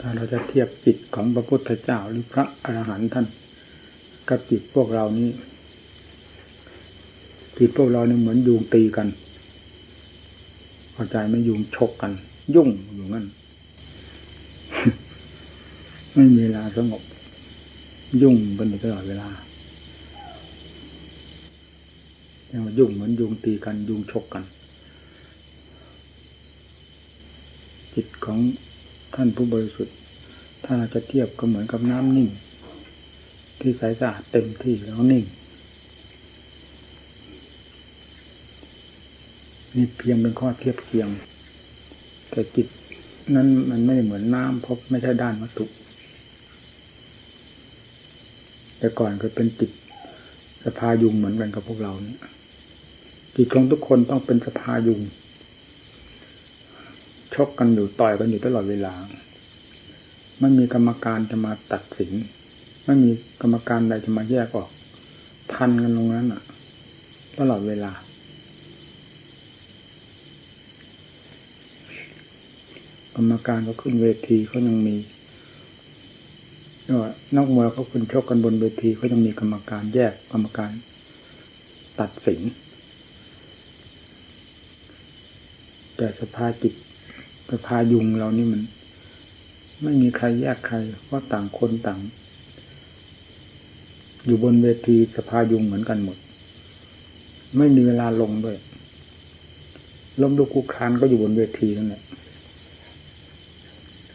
ถ้าเราจะเทียบจิตของพระพุทธเจ้าหรือพระอรหันต์ท่าน กับจิตพวกเรานี้จิตพวกเราเนี่ยเหมือนยุงตีกันเข้าใจไม่ยุงชกกัน ยุ่งอยู่นั่นไม่มีเวลาสงบ ยุ่งกันอยู่ตลอดเวลายกว่ายุ่งเหมือนยุงตีกันยุงชกกัน จิตของ ท่านผู้บริสุทธิ์ ถ้าเราจะเทียบก็เหมือนกับน้ำนิ่ง ที่ใสสะอาดเต็มที่แล้วนิ่งนี่เพียงเป็นข้อเทียบเคียง แต่จิตนั้นมันไม่เหมือนน้ำเพราะไม่ใช่ด้านวัตถุ แต่ก่อนก็เป็นจิตสภายุงเหมือนกันกับพวกเราเนี่ยจิตของทุกคนต้องเป็นสภายุง ชกกันอยู่ต่อยกันอยู่ตลอดเวลา ไม่มีกรรมการจะมาตัดสิน ไม่มีกรรมการใดจะมาแยกออกทันกันตรงนั้นอะ ตลอดเวลา กรรมการก็ขึ้นเวทีเขายังมีนอกมวยเขาขึ้นชกกันบนเวทีเขายังมีกรรมการแยกกรรมการตัดสินแต่สภาจิต สภายุงเรานี่มัน ไม่มีใครแยกใครเพราะต่างคนต่าง อยู่บนเวทีสภายุงเหมือนกันหมด ไม่มีเวลาลงด้วยล้มลุกคุกคานก็อยู่บนเวทีนั่นแหละ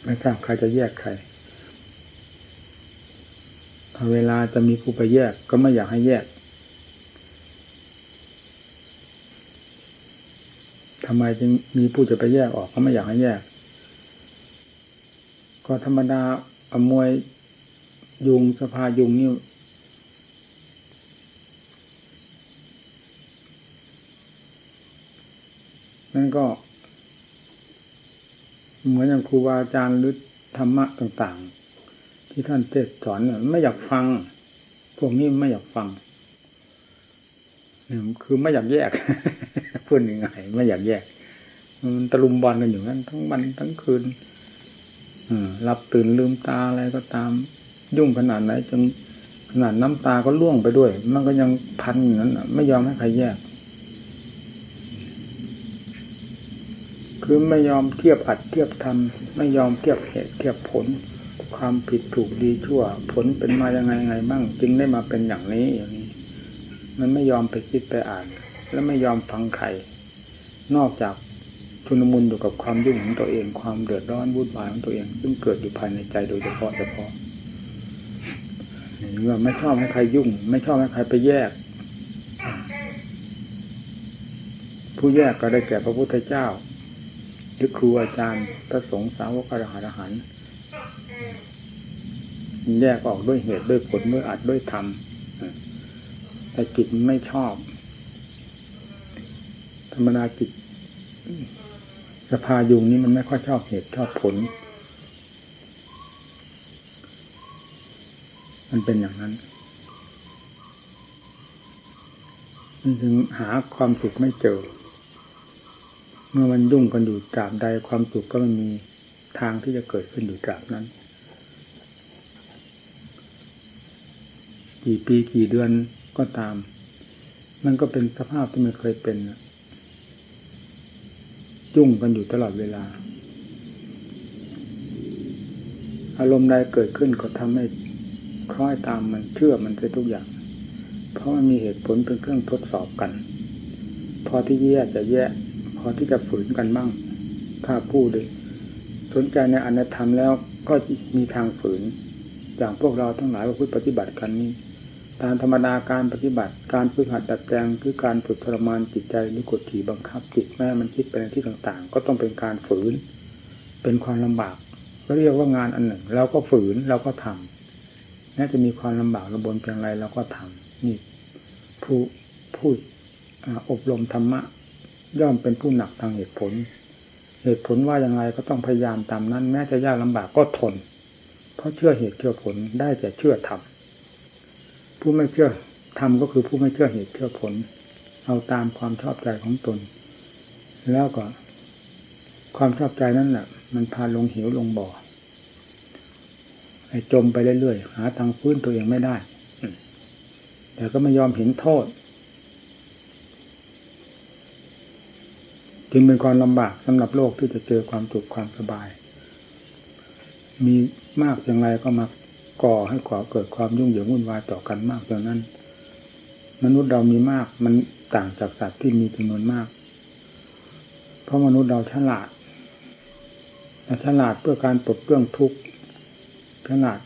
ไม่ทราบใครจะแยกใครถ้าเวลาจะมีผู้ไปแยกก็ไม่อยากให้แยก ทำไมจึงมีผู้จะไปแยกออกก็ไม่อยากให้แยก ก็ธรรมดาอมวยยุงสภายุงนี่นั่นก็ เหมือนอย่างครูบาอาจารย์หรือธรรมะต่าง ๆ ที่ท่านเทศสอนเนี่ยไม่อยากฟัง พวกนี้ไม่อยากฟัง คือไม่อยากแยกพูดยังไงไม่อยากแยกมันตะลุมบอลกันอยู่นั้นทั้งวันทั้งคืนหลับตื่นลืมตาอะไรก็ตาม ยุ่งขนาดไหนจนขนาดน้ำตาก็ล่วงไปด้วย มันก็ยังพันอย่างนั้นไม่ยอมให้ใครแยก คือไม่ยอมเทียบอัดเทียบทำไม่ยอมเทียบเหตุเทียบผล ความผิดถูกดีชั่ว ผลเป็นมายังไงไงบ้าง จึงได้มาเป็นอย่างนี้อย่างนี้ มันไม่ยอมไปคิดไปอ่าน และไม่ยอมฟังใคร นอกจากชุนมุนอยู่กับความยุ่งของตัวเอง ความเดือดร้อนวุ่นวายของตัวเอง ซึ่งเกิดอยู่ภายในใจโดยเฉพาะเฉพาะนี่ว่าไม่ชอบให้ใครยุ่ง ไม่ชอบให้ใครไปแยก ผู้แยกก็ได้แก่พระพุทธเจ้าหรือครูอาจารย์พระสงฆ์สาวกอรหันต์แยกออกด้วยเหตุด้วยผลด้วยอัดด้วยธรรม แต่จิตไม่ชอบ ธรรมดาจิตสภายุงนี้มันไม่ค่อยชอบเหตุชอบผล มันเป็นอย่างนั้นมันถึงหาความสุขไม่เจอ เมื่อมันยุ่งกันอยู่ตราบใดความสุขก็มันมีทางที่จะเกิดขึ้นอยู่ตราบนั้น กี่ปีกี่เดือน ก็ตาม มันก็เป็นสภาพที่มันเคยเป็นยุ่งกันอยู่ตลอดเวลา อารมณ์ใดเกิดขึ้นก็ทำให้คล้อยตามมันเชื่อมันไปทุกอย่าง เพราะมันมีเหตุผลเป็นเครื่องทดสอบกัน พอที่แย่จะแย่พอที่จะฝืนกันบ้าง ถ้าพูดเลยสนใจในอนัตธรรมแล้วก็มีทางฝืน อย่างพวกเราทั้งหลายว่าพุทธปฏิบัติกันนี้ ตามธรรมดาการปฏิบัติ การฝึกหัดดัดแปลงคือการฝึกทรมานจิตใจหรือกดขี่บังคับจิตแม่มันคิดไปในที่ต่างๆ ก็ต้องเป็นการฝืน เป็นความลำบากก็เรียกว่างานอันหนึ่งเราก็ฝืนเราก็ทำแม้จะมีความลำบากระบนเพียงไรเราก็ทำนี่ผู้พูดอบรมธรรมะ ย่อมเป็นผู้หนักทางเหตุผล เหตุผลว่าอย่างไรก็ต้องพยายามตามนั้น แม้จะยากลำบากก็ทน เพราะเชื่อเหตุเชื่อผลได้แต่เชื่อธรรม ผู้ไม่เชื่อทำก็คือผู้ไม่เชื่อเหตุเชื่อผล เอาตามความชอบใจของตน แล้วก็ ความชอบใจนั่นแหละมันพาลงเหวลงบ่อให้จมไปเรื่อยๆหาทางฟื้นตัวเองไม่ได้แต่ก็ไม่ยอมเห็นโทษจึงเป็นความลำบากสำหรับโลกที่จะเจอความสุขความสบาย มีมากอย่างไรก็มา ก่อให้ก่อเกิดความยุ่งเหยิงวุ่นวายต่อกันมากอย่างนั้น มนุษย์เรามีมากมันต่างจากสัตว์ที่มีจำนวนมาก เพราะมนุษย์เราฉลาดฉลาดเพื่อการปลดเปลื้องทุกข์ฉลาด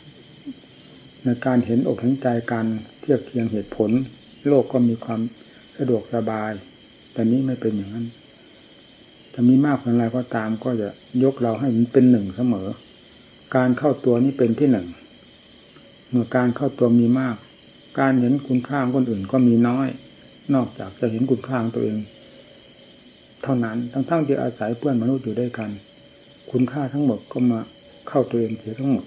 ในการเห็นอกเห็นใจการเทียบเคียงเหตุผล โลกก็มีความสะดวกสบาย แต่นี้ไม่เป็นอย่างนั้น จะมีมากเพียงไรก็ตามก็จะยกเราให้มันเป็นหนึ่งเสมอ การเข้าตัวนี้เป็นที่หนึ่ง การเข้าตัวมีมาก การเห็นคุณค่างคนอื่นก็มีน้อย นอกจากจะเห็นคุณค่างตัวเอง เท่านั้นทั้งๆที่อาศัยเพื่อนมนุษย์อยู่ด้วยกัน คุณค่าทั้งหมดก็มาเข้าตัวเองเสียทั้งหมด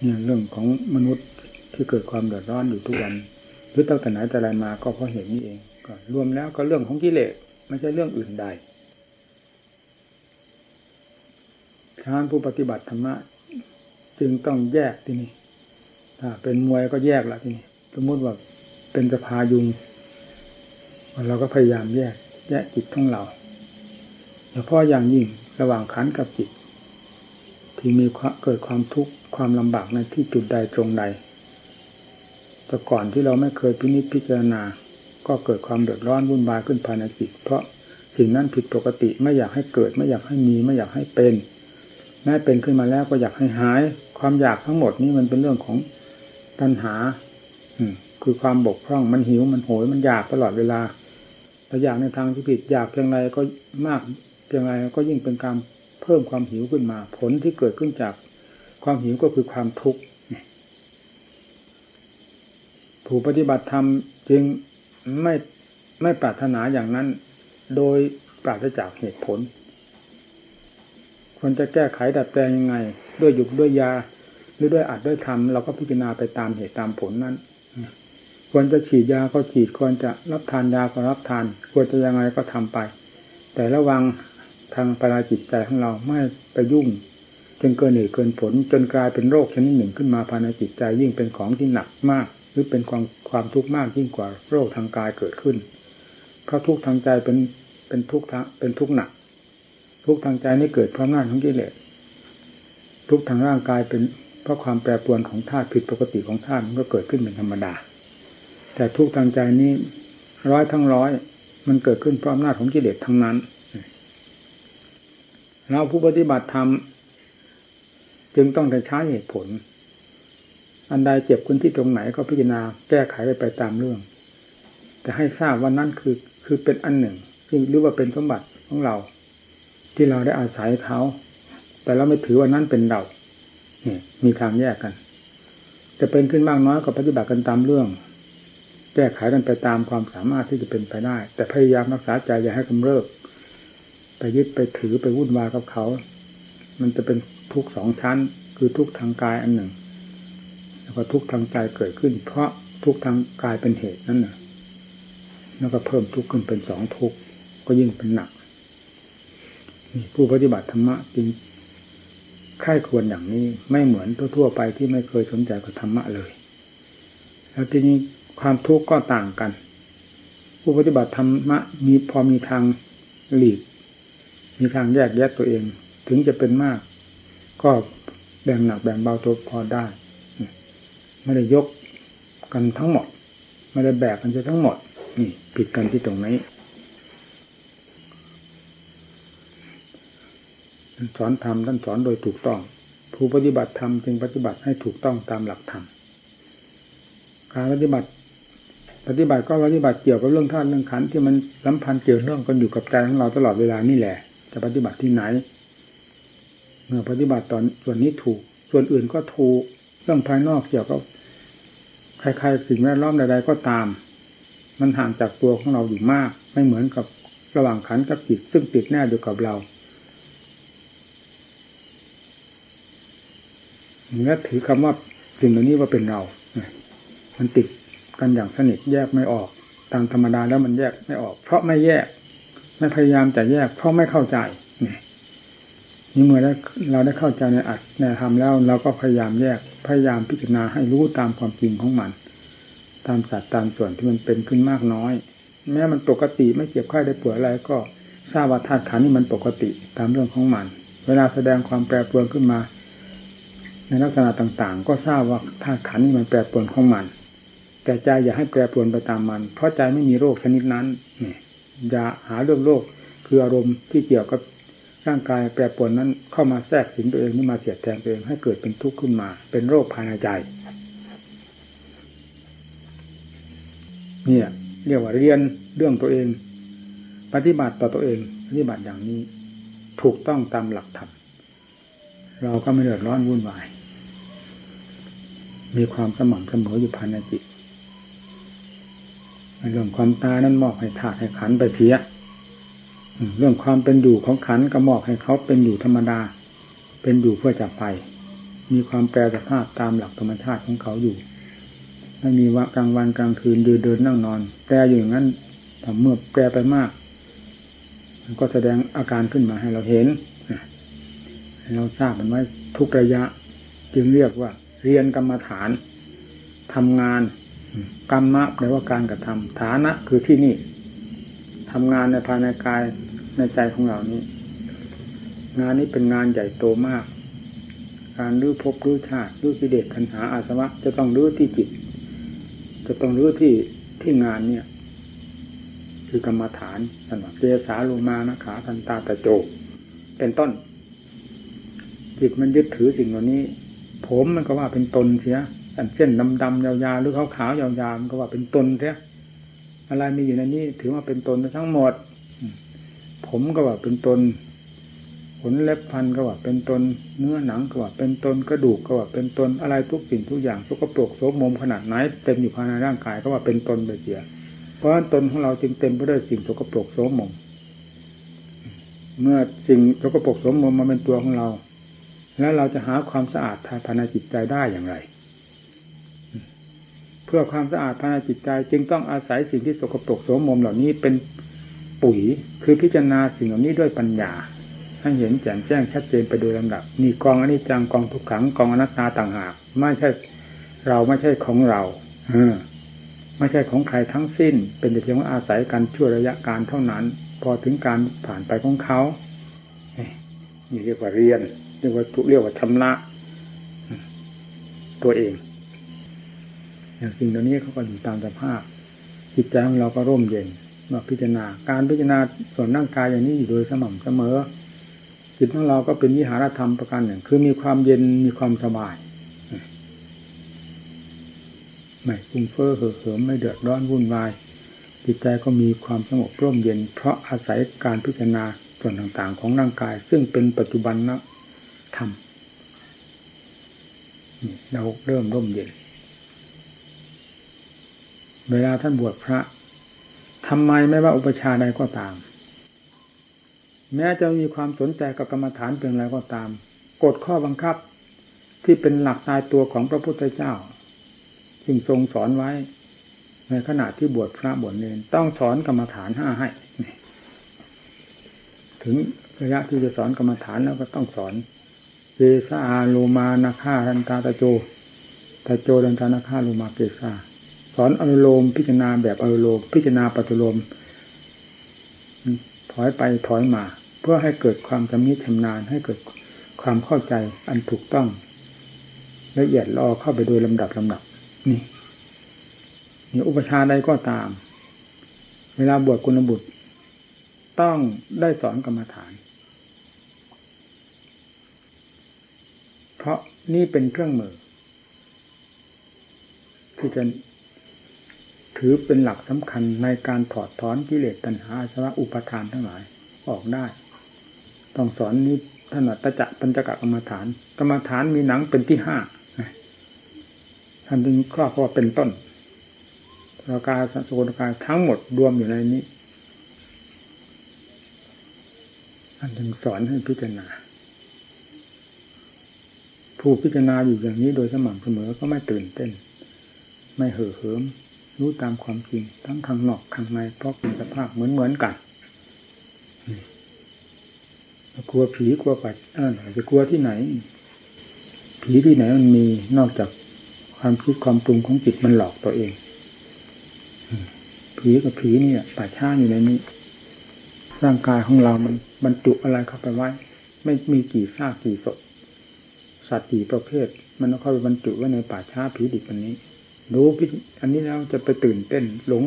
เนี่ยเรื่องของมนุษย์ที่เกิดความเดือดร้อนอยู่ทุกวันหรือตั้งแต่ไหนแต่ไรมาก็เพราะเหตุนี้เองก็รวมแล้วก็เรื่องของกิเลสไม่ใช่เรื่องอื่นใดทานผู้ปฏิบัติธรรมะ จึงต้องแยกที่นี่ถ้าเป็นมวยก็แยกละที่นี่สมมติว่าเป็นสภายุงเราก็พยายามแยก แยกจิตของเราเฉพาะอย่างยิ่งระหว่างขันกับจิต ที่มีเกิดความทุกข์ความลำบากในที่จุดใดตรงใดแต่ก่อนที่เราไม่เคยพินิจพิจารณา ก็เกิดความเดือดร้อนวุ่นวายขึ้นภายในจิต เพราะสิ่งนั้นผิดปกติไม่อยากให้เกิดไม่อยากให้มีไม่อยากให้เป็น แม้เป็นขึ้นมาแล้วก็อยากให้หาย ความอยากทั้งหมดนี้มันเป็นเรื่องของปัญหา อืคือความบกพร่องมันหิวมันโหยมันอยากตลอดเวลาแต่อยากในทางที่ผิดอยากเพียงไรก็มากเพียงไรก็ยิ่งเป็นการเพิ่มความหิวขึ้นมา ผลที่เกิดขึ้นจากความหิวก็คือความทุกข์ผู้ปฏิบัติธรรมจึงไม่ไม่ปรารถนาอย่างนั้น โดยปราศจากเหตุผล ควรจะแก้ไขดัดแปลงยังไง ด้วยหยุกด้วยยา หรือด้วยอัดด้วยทำเราก็พิจารณาไปตามเหตุตามผลนั้น ควรจะฉีดยาก็ฉีดควรจะรับทานยาก็รับทาน ควรจะยังไงก็ทำไป แต่ระวังทางปราจิตใจของเราไม่ไปยุ่งจนเกินเหตุเกินผล จนกลายเป็นโรคชนิดหนึ่งขึ้นมาภายในจิตใจยิ่งเป็นของที่หนักมาก หรือเป็นความความทุกข์มากยิ่งกว่าโรคทางกายเกิดขึ้นเพราะทุกข์ทางใจเป็นเป็นทุกข์เป็นทุกข์หนัก ทุกทางใจนี่เกิดเพราะงานของกิเลสทุกทางร่างกายเป็นเพราะความแปรปรวนของธาตุผิดปกติของธาตุมันก็เกิดขึ้นเป็นธรรมดา แต่ทุกทางใจนี้ร้อยทั้งร้อยมันเกิดขึ้นเพราะอำนาจของกิเลสทั้งนั้น เราผู้ปฏิบัติธรรมจึงต้องใช้เหตุผล อันใดเจ็บคุณที่ตรงไหนก็พิจารณาแก้ไขไปไปตามเรื่อง แต่ให้ทราบว่านั่นคือคือเป็นอันหนึ่งหรือว่าเป็นสมบัติของเรา ที่เราได้อาศัยเขา แต่เราไม่ถือว่านั่นเป็นเราเนี่ยมีทางแยกกัน จะเป็นขึ้นมากน้อยก็ปฏิบัติกันตามเรื่อง แก้ไขกันไปตามความสามารถที่จะเป็นไปได้ แต่พยายามรักษาใจอย่าให้กำเริบไปยึดไปถือไปวุ่นวายกับเขา มันจะเป็นทุกสองชั้น คือทุกทางกายอันหนึ่ง แล้วก็ทุกทางใจเกิดขึ้น เพราะทุกทางกายเป็นเหตุนั่นน่ะแล้วก็เพิ่มทุกข์ขึ้นเป็นสองทุกข์ก็ยิ่งเป็นหนัก ผู้ปฏิบัติธรรมะจริงค่ายควรอย่างนี้ไม่เหมือนทั่วๆไปที่ไม่เคยสนใจกับธรรมะเลย แล้วทีนี้ความทุกข์ก็ต่างกัน ผู้ปฏิบัติธรรมะมีพอมีทางหลีก มีทางแยกแยะตัวเอง ถึงจะเป็นมาก ก็แบ่งหนักแบ่งเบาตัวพอได้ ไม่ได้ยกกันทั้งหมด ไม่ได้แบกกันจะทั้งหมด นี่ผิดกันที่ตรงนี้ สอนธรรมท่านสอนโดยถูกต้อง ผู้ปฏิบัติธรรมจึงปฏิบัติให้ถูกต้องตามหลักธรรมการปฏิบัติ ปฏิบัติก็ปฏิบัติเกี่ยวกับเรื่องท่านเรื่องขันที่มันสัมพันธ์เกี่ยวเรื่องกันอยู่กับใจของเราตลอดเวลานี่แหละ จะปฏิบัติที่ไหน เมื่อปฏิบัติตอนส่วนนี้ถูก ส่วนอื่นก็ถูกเรื่องภายนอกเกี่ยวกับใครๆสิ่งแวดล้อมใดๆก็ตาม มันห่างจากตัวของเราอยู่มาก ไม่เหมือนกับระหว่างขันกับจิตซึ่งติดแน่อยู่กับเรา เนื้อถือคำว่าสิ่งเหล่านี้ว่าเป็นเรา มันติดกันอย่างสนิทแยกไม่ออก ตามธรรมดาแล้วมันแยกไม่ออก เพราะไม่แยก ไม่พยายามจะแยก เพราะไม่เข้าใจนี่เมื่อเราได้เข้าใจในอัดในธรรมแล้ว เราก็พยายามแยก พยายามพิจารณาให้รู้ตามความจริงของมัน ตามสัดตามส่วนที่มันเป็นขึ้นมากน้อย แม้มันปกติไม่เจ็บไข้ได้ป่วยอะไรก็ทราบว่าธาตุขันนี่มันปกติตามเรื่องของมัน เวลาแสดงความแปรปรวนขึ้นมา ในลักษณะต่างๆ ก็ทราบว่าธาตุขันนี่มันแปรปรวนของมัน แต่ใจอย่าให้แปรปรวนไปตามมัน เพราะใจไม่มีโรคชนิดนั้นเนี่ยอย่าหาเรื่องโรคคืออารมณ์ที่เกี่ยวกับร่างกายแปรปรวนนั้นเข้ามาแทรกสิงตัวเองนี่มาเสียดแทงตัวเองให้เกิดเป็นทุกข์ขึ้นมา เป็นโรคภายในใจเนี่ยเรียกว่าเรียนเรื่องตัวเอง ปฏิบัติต่อตัวเอง ปฏิบัติอย่างนี้ถูกต้องตามหลักธรรมเราก็ไม่เดือดร้อนวุ่นวาย มีความสม่ำเสมออยู่ภายในจิตเรื่องความตายนั้นมอบให้ธาตุให้ขันไปเสียเรื่องความเป็นอยู่ของขันก็มอบให้เขาเป็นอยู่ธรรมดา เป็นอยู่เพื่อจะไป มีความแปรสภาพตามหลักธรรมชาติของเขาอยู่ไม่มีว่ากลางวันกลางคืนเดินเดินนั่งนอน แปรอยู่อย่างนั้นแต่เมื่อแปรไปมาก มันก็แสดงอาการขึ้นมาให้เราเห็นให้เราทราบมันไว้ทุกระยะ จึงเรียกว่า เรียนกรรมฐานทำงานกรรมะแปลว่าการกระทำฐานะคือที่นี่ทำงานในภายในกายในใจของเรานี้ งานนี้เป็นงานใหญ่โตมาก การรื้อภพรื้อชาติรื้อกิเลสขันหาอาสวะ จะต้องรื้อที่จิต จะต้องรื้อที่ที่งานเนี่ย คือกรรมฐานสันวเกสาโลมานะขาทันตาตะโจ เป็นต้น จิตมันยึดถือสิ่งเหล่านี้ ผมมันก็ว่าเป็นตนเสียเส้นดำๆยาวๆหรือขาวๆยาวๆมันก็ว่าเป็นตนเสียอะไรมีอยู่ในนี้ถือว่าเป็นตนทั้งหมด ผมก็ว่าเป็นตนขนเล็บฟันก็ว่าเป็นตนเนื้อหนังก็ว่าเป็นตนกระดูกก็ว่าเป็นตนอะไรทุกสิ่งทุกอย่างสกปรกโสมมขนาดไหนเต็มอยู่ภายในร่างกายก็ว่าเป็นตนไปเสียเพราะตนของเราจึงเต็มไปด้วยสิ่งสกปรกโสมมเมื่อสิ่งสกปรกโสมมมาเป็นตัวของเรา แล้วเราจะหาความสะอาดภายในจิตใจได้อย่างไร เพื่อความสะอาดภายในจิตใจ จึงต้องอาศัยสิ่งที่สกปรกโสมมเหล่านี้เป็นปุ๋ยคือพิจารณาสิ่งเหล่านี้ด้วยปัญญาให้เห็นแจ่มแจ้งชัดเจนไปโดยลำดับนี่กองอนิจจังกองทุกขังกองอนัตตาต่างหาก ไม่ใช่เราไม่ใช่ของเราเออไม่ใช่ของใครทั้งสิ้น เป็นแต่เพียงว่าอาศัยกันชั่วระยะการเท่านั้น พอถึงการผ่านไปของเขานี่เรียกว่าเรียน เรียกว่าทุเรียกว่าชำระตัวเอง อย่างสิ่งเหล่านี้เขาก็อยู่ตามสภาพ จิตใจของเราก็ร่มเย็นเมื่อพิจารณา การพิจารณาส่วนร่างกายอย่างนี้อยู่โดยสม่ำเสมอ จิตของเราก็เป็นวิหารธรรมประการหนึ่ง คือมีความเย็นมีความสบายไม่ฟุ้งเฟ้อเห่อเหิมไม่เดือดร้อนวุ่นวายจิตใจก็มีความสงบร่มเย็น เพราะอาศัยการพิจารณาส่วนต่างๆ ของร่างกาย ซึ่งเป็นปัจจุบันนะ ธรรมเราเริ่มร่มเย็น เวลาท่านบวชพระทำไมไม่ว่าอุปชาใดก็ตาม แม้จะมีความสนใจกับกรรมฐานเพียงไรก็ตาม กฎข้อบังคับที่เป็นหลักตายตัวของพระพุทธเจ้าจึงทรงสอนไว้ ในขณะที่บวชพระบวชเนรต้องสอนกรรมฐานห้าให้ ถึงระยะที่จะสอนกรรมฐานแล้วก็ต้องสอน เกสาโลมานาคาทันตาตะโจตะโจดันตานาคาโลมาเกสาสอนอนุโลมพิจารณาแบบอนุโลมพิจารณาปฏิโลมถอยไปถอยมา เพื่อให้เกิดความจำนิชำนาญให้เกิดความเข้าใจอันถูกต้องละเอียดลอเข้าไปโดยลำดับลำดับ นี่นี่อุปชาใดก็ตาม เวลาบวชกุณบุตร ต้องได้สอนกรรมฐาน เพ ราะนี่เป็นเครื่องมือ ที่จะถือเป็นหลักสำคัญในการถอดถอนกิเลสตัณหาอาสวะอุปทานทั้งหลายออกได้ ต้องสอนนี้ท่านตะจะปัญจกกรรมฐาน กรรมฐานมีหนังเป็นที่ห้าท่านจึงครอบว่าเป็นต้นราคาสัโกาทั้งหมดรวมอยู่ในนี้ท่านจึงสอนให้พิจารณา ผู้พิจารณาอยู่อย่างนี้โดยสม่ำเสมอก็ไม่ตื่นเต้น ไม่เห่อเหิม รู้ตามความจริง ทั้งข้างนอกข้างในเพราะเป็นสภาพเหมือนเหมือนกันกลัวผีกลัวปัดอ่าจะกลัวที่ไหน ผีที่ไหนมันมีนอกจากความคิดความปรุงของจิตมันหลอกตัวเองผีกับผีนี่ป่าช้าอยู่ในนี้ ร่างกายของเรามันบรรจุอะไรเข้าไปไว้ ไม่มีกี่ซากกี่ศพ สัตว์กี่ประเภท มันเข้าไปบรรจุไว้ในป่าช้าผีดิบอันนี้ดูพี่อันนี้แล้วจะไปตื่นเต้น หลง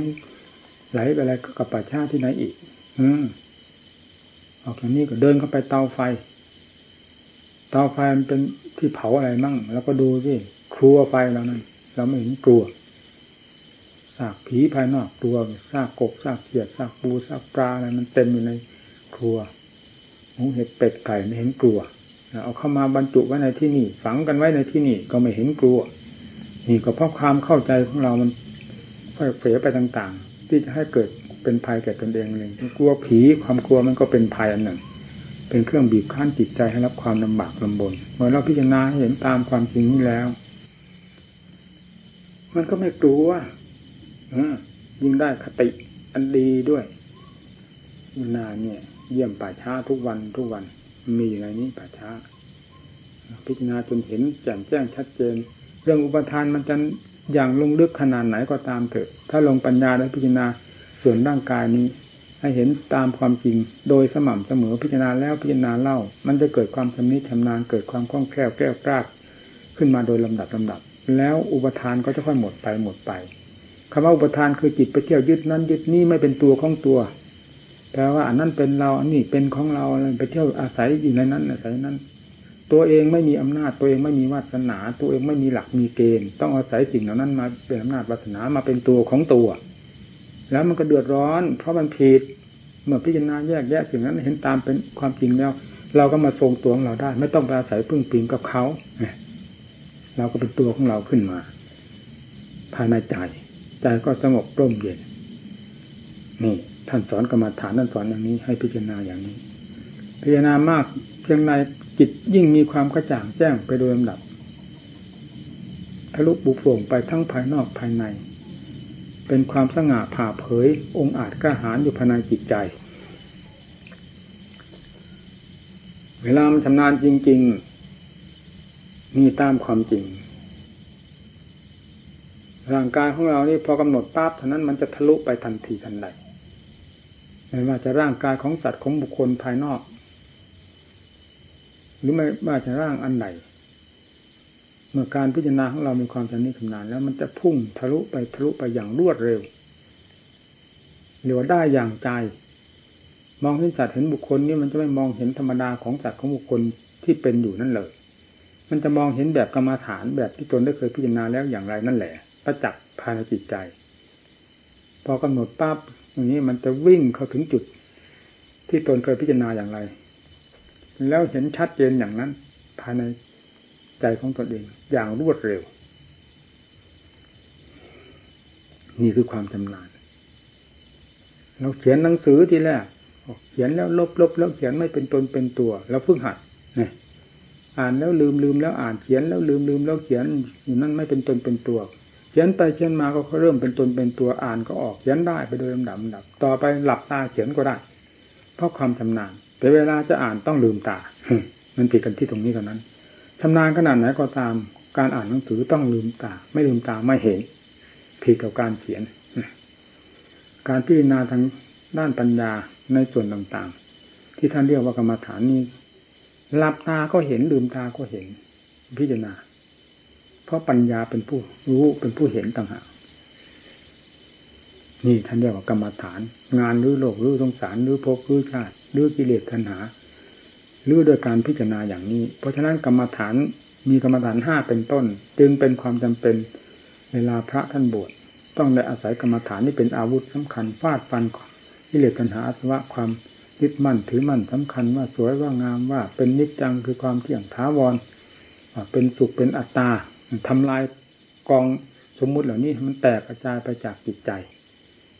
ไหลไปอะไรกับป่าช้าที่ไหนอีก อืมออกจากนี้ก็เดินเข้าไปเตาไฟ เตาไฟมันเป็นที่เผาอะไรมั่ง แล้วก็ดูสิครัวไฟแล้วนั่นเราไม่เห็นกลัวซากผีภายนอกกลัวซากกบซากเขียดซากปูซากปลาอะไรมันเต็มอยู่ในครัวหมูเห็ดเป็ดไก่ไม่เห็นกลัว เอาเข้ามาบรรจุไว้ในที่นี่ ฝังกันไว้ในที่นี่ก็ไม่เห็นกลัว นี่ก็เพราะความเข้าใจของเรามันค่อยเผยไปต่างๆ ที่จะให้เกิดเป็นภัยแก่ตนเองเองกลัวผีความกลัวมันก็เป็นภัยอันหนึ่ง เป็นเครื่องบีบคั้นจิตใจให้รับความลำบากลำบนเมื่อเราพิจารณาเห็นตามความจริงนี้แล้ว มันก็ไม่กลัวยิ่งได้คติอันดีด้วยนาเนี่ย เยี่ยมป่าช้าทุกวันทุกวัน มีอยู่ในนี้ป่าช้า พิจารณาจนเห็นแจ่มแจ้งชัดเจน เรื่องอุปทานมันจะอย่างลงลึกขนาดไหนก็ตามเถอะ ถ้าลงปัญญาและพิจารณาส่วนร่างกายนี้ ให้เห็นตามความจริงโดยสม่ำเสมอพิจารณาแล้วพิจารณาเล่า มันจะเกิดความชำนิชำนาญเกิดความคล่องแคล่วแก้วกล้าขึ้นมาโดยลำดับลำดับ แล้วอุปทานก็จะค่อยหมดไปหมดไปคำว่าอุปทานคือจิตไปเที่ยวยึดนั้นยึดนี่ไม่เป็นตัวของตัว แปลว่าอันนั้นเป็นเราอันนี้เป็นของเราไปเที่ยวอาศัยอยู่ในนั้นอาศัยนั้น ตัวเองไม่มีอำนาจตัวเองไม่มีวาสนา ตัวเองไม่มีหลักมีเกณฑ์ ต้องอาศัยสิ่งเหล่านั้นมาเป็นอำนาจวาสนามาเป็นตัวของตัว แล้วมันก็เดือดร้อน เพราะมันผิดเมื่อพิจารณาแยกแยะสิ่งนั้นเห็นตามเป็นความจริงแล้ว เราก็มาทรงตัวของเราได้ ไม่ต้องไปอาศัยพึ่งพิงกับเขาเราก็เป็นตัวของเราขึ้นมาภายในใจใจก็สงบร่มเย็นนี่ ท่านสอนกรรมฐานท่านสอนอย่างนี้ ให้พิจารณาอย่างนี้ พิจารณามากเพียงใดจิตยิ่งมีความกระจ่างแจ้งไปโดยลำดับทะลุบุโปร่งไปทั้งภายนอกภายใน เป็นความสง่าผ่าเผย องค์อาจกระหารอยู่ภายในจิตใจ เวลามันชำนาญจริงๆมีตามความจริง ร่างกายของเรานี่พอกำหนดปั๊บเท่านั้นมันจะทะลุไปทันทีทันใด ไม่ว่าจะร่างกายของสัตว์ของบุคคลภายนอก หรือไม่ว่าจะร่างอันใดเมื่อการพิจารณาของเรามีความชำนิชำนาญแล้วมันจะพุ่งทะลุไปทะลุไปอย่างรวดเร็วหรือว่าได้อย่างใจ มองเห็นสัตว์เห็นบุคคลนี่มันจะไม่มองเห็นธรรมดาของสัตว์ของบุคคลที่เป็นอยู่นั่นเลย มันจะมองเห็นแบบกรรมาฐานแบบที่ตนได้เคยพิจารณาแล้วอย่างไรนั่นแหละประจักษ์ภายในจิตใจ พอกำหนดปั๊บ อย่างนี้มันจะวิ่งเข้าถึงจุด ที่ตนเคยพิจารณาอย่างไร แล้วเห็นชัดเจนอย่างนั้น ภายในใจของตนเองอย่างรวดเร็ว นี่คือความชำนาญเราเขียนหนังสือทีแรกเขียนแล้วลบลบแล้วเขียนไม่เป็นตนเป็นตัว แล้วฝึกหัดนี่อ่านแล้วลืมลืมแล้วอ่านเขียนแล้วลืมลืมแล้วเขียนอยู่นั่นไม่เป็นตนเป็นตัว เขียนไปเขียนมาก็เริ่มเป็นตนเป็นตัวอ่านก็ออกเขียนได้ไปโดยลำดับลำดับ ต่อไปหลับตาเขียนก็ได้ เพราะความชำนาญแต่เวลาจะอ่านต้องลืมตา มันผิดกันที่ตรงนี้เท่านั้นชำนาญขนาดไหนก็ตามการอ่านหนังสือต้องลืมตา ไม่ลืมตาไม่เห็นผิดกับการเขียน การพิจารณาทางด้านปัญญาในส่วนต่างๆ ที่ท่านเรียกว่ากรรมฐานนี้หลับตาก็เห็นลืมตาก็เห็นพิจารณา เพราะปัญญาเป็นผู้รู้เป็นผู้เห็นต่างหากนี่ท่านเรียกว่ากรรมฐาน งานรือโลกรือสงสารรือภพรือชาติรือกิเลสทันหารือโดยการพิจารณาอย่างนี้ เพราะฉะนั้นกรรมฐานมีกรรมฐานห้าเป็นต้น จึงเป็นความจำเป็นเวลาพระท่านบวชต้องได้อาศัยกรรมฐานนี้เป็นอาวุธสำคัญฟาดฟันกิเลสตัณหาอสวะความยึดมั่นถือมั่นสำคัญว่าสวยว่างามว่าเป็นนิจจังคือความเที่ยงท้าวรเป็นสุขเป็นอัตตา ทำลายกองสมมุติเหล่านี้มันแตกกระจายไปจากจิตใจ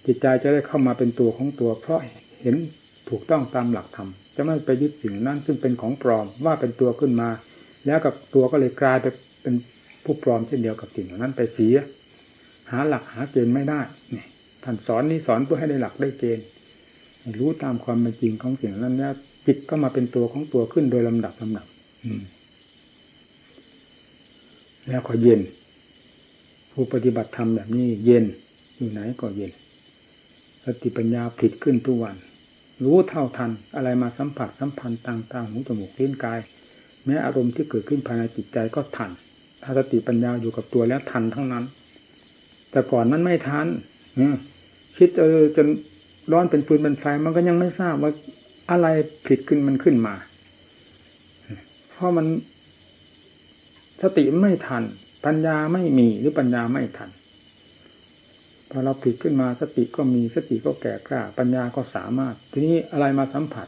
จิตใจจะได้เข้ามาเป็นตัวของตัว เพราะเห็นถูกต้องตามหลักธรรมจะไม่ไปยึดสิ่งนั้นซึ่งเป็นของปลอมว่าเป็นตัวขึ้นมา แล้วกับตัวก็เลยกลายไปเป็นผู้ปลอมเช่นเดียวกับสิ่งเหล่านั้นไปเสีย หาหลักหาเกณฑ์ไม่ได้นี่ท่านสอนนี้สอนเพื่อให้ได้หลักได้เกณฑ์รู้ตามความเป็นจริงของสิ่งนั้นแล้วจิตก็มาเป็นตัวของตัวขึ้นโดยลำดับลำดับ อืม แล้วก็เย็น ผู้ปฏิบัติธรรมแบบนี้เย็นอยู่ไหนก็เย็นสติปัญญาผลิตขึ้นทุกวัน รู้เท่าทันอะไรมาสัมผัสสัมพันธ์ต่างๆหูจมูกลิ้นกาย แม้อารมณ์ที่เกิดขึ้นภายในจิตใจก็ทัน ถ้าสติปัญญาอยู่กับตัวแล้วทันทั้งนั้น แต่ก่อนมันไม่ทันคิดเออจนร้อนเป็นฟืนเป็นไฟมันก็ยังไม่ทราบว่าอะไรผิดขึ้นมันขึ้นมา เพราะมัน สติไม่ทัน ปัญญาไม่มีหรือปัญญาไม่ทันพอเราผิดขึ้นมาสติก็มีสติก็แก่กล้า ปัญญาก็สามารถ ทีนี้อะไรมาสัมผัส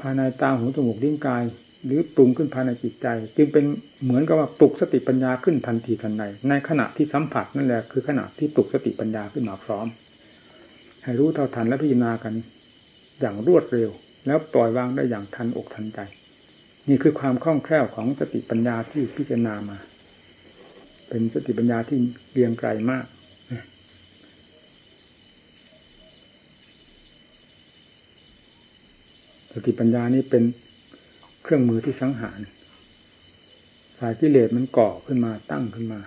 ภายในตาหูจมูกลิ้นกาย หรือปรุงขึ้นภายในจิตใจ จึงเป็นเหมือนกับว่าปลุกสติปัญญาขึ้นทันทีทันใดในขณะที่สัมผัสนั่นแหละคือขณะที่ปลุกสติปัญญาขึ้นมาพร้อม ให้รู้เท่าทันและพิจารณากัน อย่างรวดเร็ว แล้วปล่อยวางได้อย่างทันอกทันใจ นี่คือความคล่องแคล่วของสติปัญญาที่พิจารณามา เป็นสติปัญญาที่เรียงไกลมากสติปัญญานี้เป็นเครื่องมือที่สังหารสายกิเลสมันก่อขึ้นมาตั้งขึ้นมา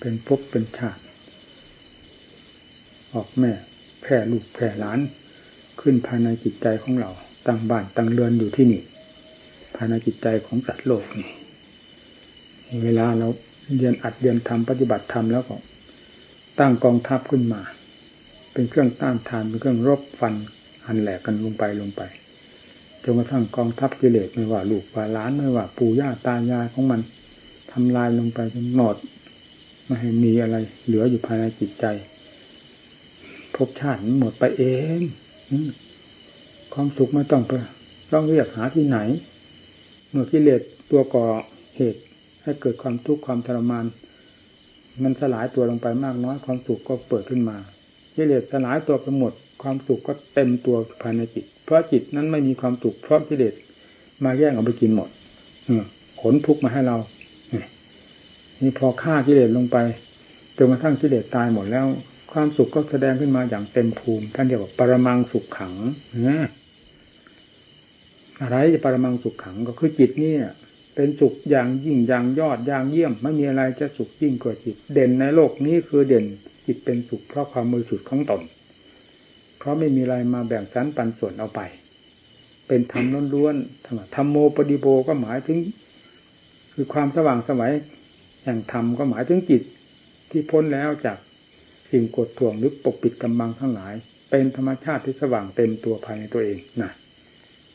เป็นภพเป็นชาติออกแม่แผ่ลูกแผ่หลาน ขึ้นภายในจิตใจของเรา ตั้งบ้านตั้งเรือนอยู่ที่นี่ภายในจิตใจของสัตว์โลกนี่เวลาเราเรียนอัดเรียนทำปฏิบัติธรรมแล้วก็ตั้งกองทัพขึ้นมา เป็นเครื่องต้านทานเป็นเครื่องรบฟันหันแหลกกันลงไปลงไปจนกระทั่งกองทัพกิเลสไม่ว่าลูกว่าล้านไม่ว่าปู่ย่าตายายของมันทำลายลงไปจนหนอดไม่ให้มีอะไร เหลืออยู่ภายในจิตใจภพชาติหมดไปเอง ความสุขไม่ต้องไปต้องเรียกหาที่ไหน เมื่อกิเลสตัวก่อเหตุให้เกิดความทุกข์ความทรมาน มันสลายตัวลงไปมากน้อยความสุขก็เปิดขึ้นมากิเลสสลายตัวไปหมด ความสุขก็เต็มตัวภายในจิต เพราะจิตนั้นไม่มีความสุขเพราะกิเลสมาแย่งเอาไปกินหมดขนทุกข์มาให้เรานี่พอฆ่ากิเลสลงไปจนกระทั่งกิเลสตายหมดแล้ว ความสุขก็แสดงขึ้นมาอย่างเต็มภูมิท่านเรียกว่าปรมังสุขขังนะ อะไรจะปรมังสุขขังก็คือจิตนี่เป็นสุขอย่างยิ่งอย่างยอดอย่างเยี่ยม ไม่มีอะไรจะสุขยิ่งกว่าจิต เด่นในโลกนี้คือเด่นจิตเป็นสุขเพราะความมือสุดของตน เพราะไม่มีอะไรมาแบ่งสันปันส่วนเอาไป เป็นธรรมล้วนๆธรรมธรรมโมปฏิโบก็หมายถึง คือความสว่างสวัยแห่งธรรมก็หมายถึงจิตที่พ้นแล้วจากสิ่งกดท่วงหรือปกปิดกำบังทั้งหลาย เป็นธรรมชาติที่สว่างเต็มตัวภายในตัวเองนะ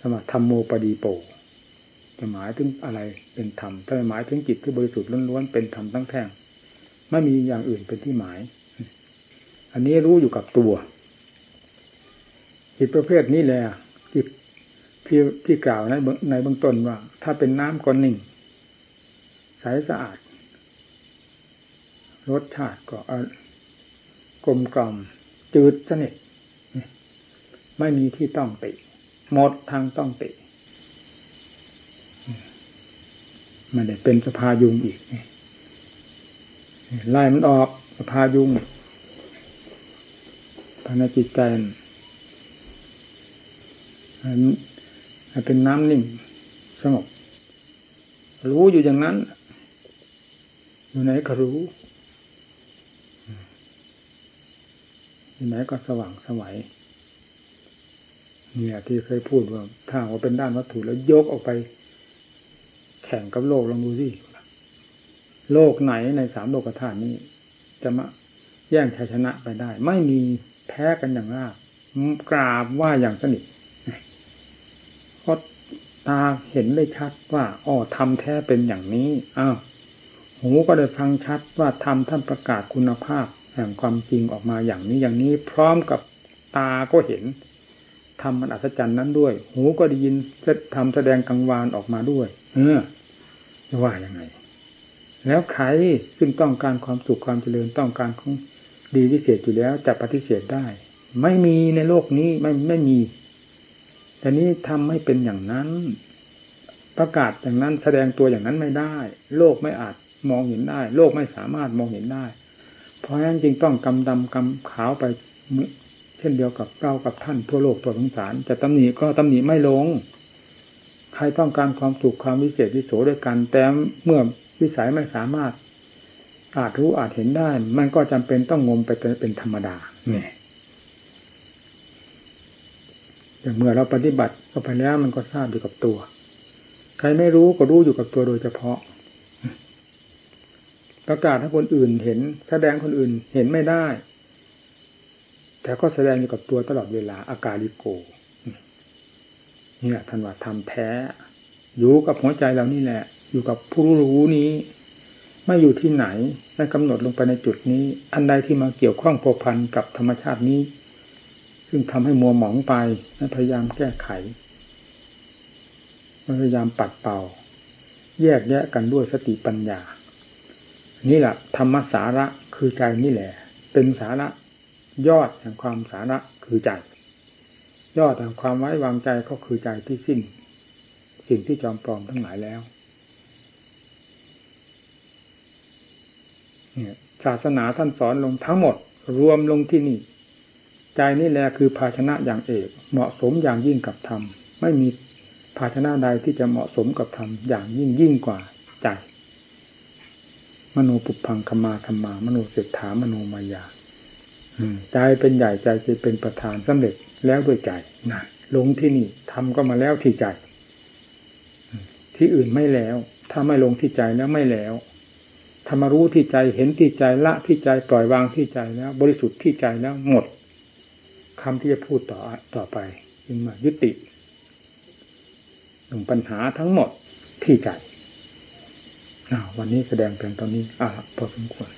ธรรมธรรมโมปฏิโปจะหมายถึงอะไรเป็นธรรมถ้าหมายถึงจิตที่บริสุทธิ์ล้วนๆเป็นธรรมทั้งแท่งไม่มีอย่างอื่นเป็นที่หมาย อันนี้รู้อยู่กับตัว จิตประเภทนี้แหละจิตที่ที่กล่าวในในเบื้องต้นว่า ถ้าเป็นน้ำก็นิ่งใสสะอาดรสชาติก็กลมกล่อมจืดสนิทไม่มีที่ต้องติ หมดทางต้องติ มันได้เป็นสภายุงอีกไล่มันออกสภายุงภายในจิตใจมันเป็นน้ำนิ่งสงบ รู้อยู่อย่างนั้น อยู่ไหนก็รู้อยู่ไหนก็สว่างสวัย เนี่ย ที่เคยพูดว่าถ้าว่าเป็นด้านวัตถุแล้วยกออกไป แข่งกับโลกลองดูสิโลกไหนในสามโลกธาตุนี้ จะมาแย่งชัยชนะไปได้ ไม่มีแพ้กันอย่างราบกราบว่าอย่างสนิทเพราะตาเห็นได้ชัดว่าอ๋อทำแท้เป็นอย่างนี้อ้าวหูก็ได้ฟังชัดว่าทำท่านประกาศคุณภาพ แห่งความจริงออกมาอย่างนี้อย่างนี้ พร้อมกับตาก็เห็น ทำมันอัศจรรย์นั้นด้วย หูก็ได้ยินจะทำแสดงกังวานออกมาด้วย เออจะว่ายังไง แล้วใครซึ่งต้องการความสุขความเจริญต้องการของดีพิเศษอยู่แล้วจะปฏิเสธได้ ไม่มีในโลกนี้ไม่ไม่มี แต่นี้ทำให้เป็นอย่างนั้น ประกาศอย่างนั้นแสดงตัวอย่างนั้นไม่ได้ โลกไม่อาจมองเห็นได้ โลกไม่สามารถมองเห็นได้ เพราะฉะนั้นจึงต้องกำดำกำขาวไป เช่นเดียวกับเรากับท่านทั่วโลกตัวสงสารจะตำหนิก็ตำหนิไม่ลง ใครต้องการความสุขความวิเศษวิโสด้วยกัน แต่เมื่อวิสัยไม่สามารถ อาจรู้อาจเห็นได้ มันก็จำเป็นต้องงมไปเป็นธรรมดาเนี่ยอย่างเมื่อเราปฏิบัติเข้าไปแล้วมันก็ทราบอยู่กับตัว ใครไม่รู้ก็รู้อยู่กับตัวโดยเฉพาะ ประกาศให้คนอื่นเห็น แสดงคนอื่นเห็นไม่ได้ แต่ก็แสดงอยู่กับตัวตลอดเวลา อากาลิโกนี่แหละท่านว่าทำแท้ อยู่กับหัวใจเรานี่แหละ อยู่กับผู้รู้นี้ ไม่อยู่ที่ไหนไม่กำหนดลงไปในจุดนี้ อันใดที่มาเกี่ยวข้องพัวพันกับธรรมชาตินี้ ซึ่งทำให้มัวหมองไปพยายามแก้ไข พยายามปัดเป่า แยกแยะกันด้วยสติปัญญา นี่แหละธรรมสาระคือใจนี่แหละ เป็นสาระ ยอดแห่งความสาระคือใจ ยอดแห่งความไว้วางใจก็คือใจที่สิ้น สิ่งที่จอมปลอมทั้งหลายแล้วศาสนาท่านสอนลงทั้งหมด รวมลงที่นี่ ใจนี่แหละคือภาชนะอย่างเอกเหมาะสมอย่างยิ่งกับธรรม ไม่มีภาชนะใดที่จะเหมาะสมกับธรรมอย่างยิ่งยิ่งกว่าใจ มโนปุพังคมาธรรมามโนเศรษฐามโนมายา ใจเป็นใหญ่ใจจะเป็นประธานสำเร็จแล้วด้วยใจนะลงที่นี่ทำก็มาแล้วที่ใจ ที่อื่นไม่แล้ว ถ้าไม่ลงที่ใจแล้วไม่แล้วธรรมารู้ที่ใจเห็นที่ใจละที่ใจปล่อยวางที่ใจแล้ว บริสุทธิ์ที่ใจแล้วหมดคำที่จะพูดต่อต่อไปจึงมายุติหนึ่งปัญหาทั้งหมดที่ใจวันนี้แสดงเพียงตอนนี้อ่าพอสมควร